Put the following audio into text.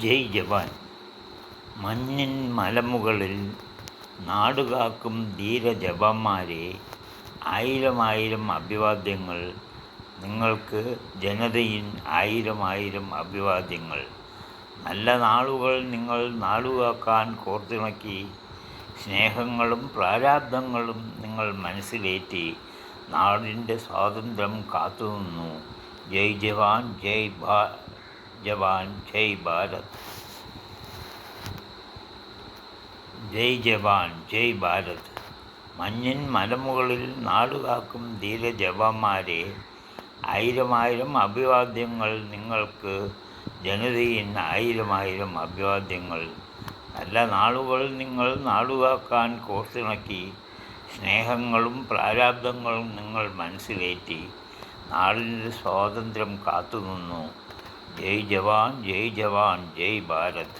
ജയ് ജവാൻ മഞ്ഞിൻ മലമുകളിൽ നാടുകാക്കും ധീര ജവാന്മാരെ ആയിരം ആയിരം അഭിവാദ്യങ്ങൾ. നിങ്ങൾക്ക് ജനതയിൻ ആയിരം ആയിരം അഭിവാദ്യങ്ങൾ. നല്ല നാളുകൾ നിങ്ങൾ നാടുകാക്കാൻ കോർത്തിണക്കി. സ്നേഹങ്ങളും പ്രാരാബ്ദങ്ങളും നിങ്ങൾ മനസ്സിലേറ്റി. നാടിന്റെ സ്വാതന്ത്ര്യം കാത്തുനിന്നു. ജയ് ജവാൻ ജയ് ഭാ ജവാൻ ജയ് ഭാരത്. ജയ് ജവാൻ ജയ് ഭാരത്. മഞ്ഞിൻ മലമുകളിൽ നാടുകാക്കും ധീര ജവാന്മാരെ ആയിരം ആയിരം അഭിവാദ്യങ്ങൾ നിങ്ങൾക്ക് ജനതയിൽ ആയിരമായിരം ആയിരം അഭിവാദ്യങ്ങൾ. നല്ല നാളുകൾ നിങ്ങൾ നാടുകാക്കാൻ കോർത്തിണക്കി സ്നേഹങ്ങളും പ്രാരാബ്ദങ്ങളും നിങ്ങൾ മനസ്സിലേറ്റി നാടിന്റെ സ്വാതന്ത്ര്യം കാത്തുനിന്നു. ജയ് ജവാൻ ജയ് ജവാൻ ജയ് ഭാരത്